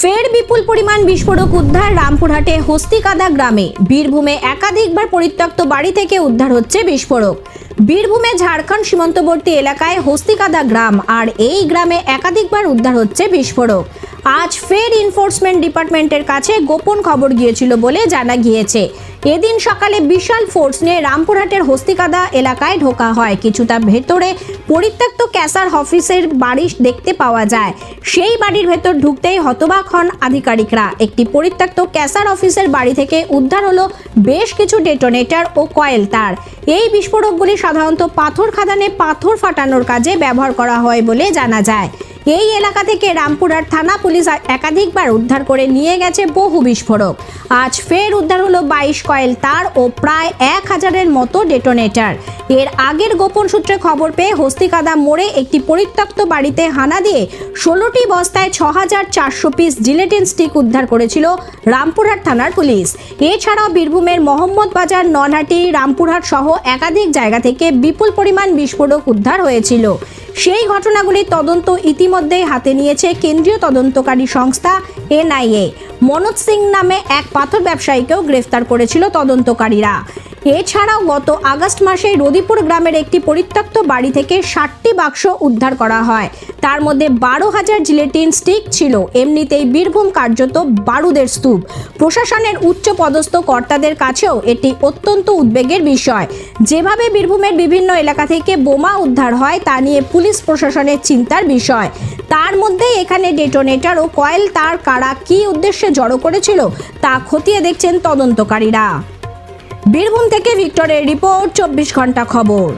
ফের বিপুল পরিমাণ বিস্ফোরক উদ্ধার রামপুরহাটে হস্তিকাদা গ্রামে। বীরভূমে একাধিকবার পরিত্যক্ত বাড়ি থেকে উদ্ধার হচ্ছে বিস্ফোরক। বীরভূমে ঝাড়খণ্ড সীমান্তবর্তী এলাকায় হস্তিকাদা গ্রাম, আর এই গ্রামে একাধিকবার উদ্ধার হচ্ছে বিস্ফোরক। আজ ফের এনফোর্সমেন্ট ডিপার্টমেন্টের কাছে গোপন খবর গিয়েছিল বলে জানা গিয়েছে। এদিন সকালে বিশাল ফোর্স নিয়ে রামপুরহাটের হস্তিকাদা এলাকায় ঢোকা হয়। কিছুটা ভেতরে পরিত্যক্ত ক্যাসার অফিসের বাড়ি দেখতে পাওয়া যায়। সেই বাড়ির ভেতর ঢুকতেই হতবাক হন আধিকারিকরা। একটি পরিত্যক্ত ক্যাসার অফিসের বাড়ি থেকে উদ্ধার হলো বেশ কিছু ডেটোনেটর ও কয়েল তার। এই বিস্ফোরকগুলি সাধারণত পাথর খাদানে পাথর ফাটানোর কাজে ব্যবহার করা হয় বলে জানা যায়। এই এলাকা থেকে রামপুরহাট থানা পুলিশ একাধিকবার উদ্ধার করে নিয়ে গেছে বহু বিস্ফোরক। আজ ফের উদ্ধার হলো বাইশ কয়েল তার ও প্রায় এক হাজারের মতো ডেটোনেটার। এর আগের গোপন সূত্রে খবর পেয়ে হস্তিকাদা মোড়ে একটি পরিত্যক্ত বাড়িতে হানা দিয়ে ষোলোটি বস্তায় ছ হাজার চারশো পিস জিলেটিন স্টিক উদ্ধার করেছিল রামপুরহাট থানার পুলিশ। এছাড়াও বীরভূমের মোহাম্মদ বাজার, নলহাটি, রামপুরহাট সহ একাধিক জায়গা থেকে বিপুল পরিমাণ বিস্ফোরক উদ্ধার হয়েছিল। সেই ঘটনাগুলির তদন্ত ইতিমধ্যেই হাতে নিয়েছে কেন্দ্রীয় তদন্তকারী সংস্থা এনআইএ। মনোজ সিং নামে এক পাথর ব্যবসায়ীকেও গ্রেফতার করেছিল তদন্তকারীরা। এছাড়াও গত আগস্ট মাসে রদিপুর গ্রামের একটি পরিত্যক্ত বাড়ি থেকে ষাটটি বাক্স উদ্ধার করা হয়। তার মধ্যে বারো হাজার জিলেটিন স্টিক ছিল। এমনিতেই বীরভূম কার্যত বারুদের স্তূপ। প্রশাসনের উচ্চ পদস্থ কর্তাদের কাছেও এটি অত্যন্ত উদ্বেগের বিষয়। যেভাবে বীরভূমের বিভিন্ন এলাকা থেকে বোমা উদ্ধার হয়, তা নিয়ে পুলিশ প্রশাসনের চিন্তার বিষয়। তার মধ্যে এখানে ডেটোনেটর ও কয়েল তার কারা কী উদ্দেশ্যে জড়ো করেছিল, তা খতিয়ে দেখছেন তদন্তকারীরা। বীরভূম থেকে ভিক্টরের রিপোর্ট চব্বিশ ঘণ্টা খবর।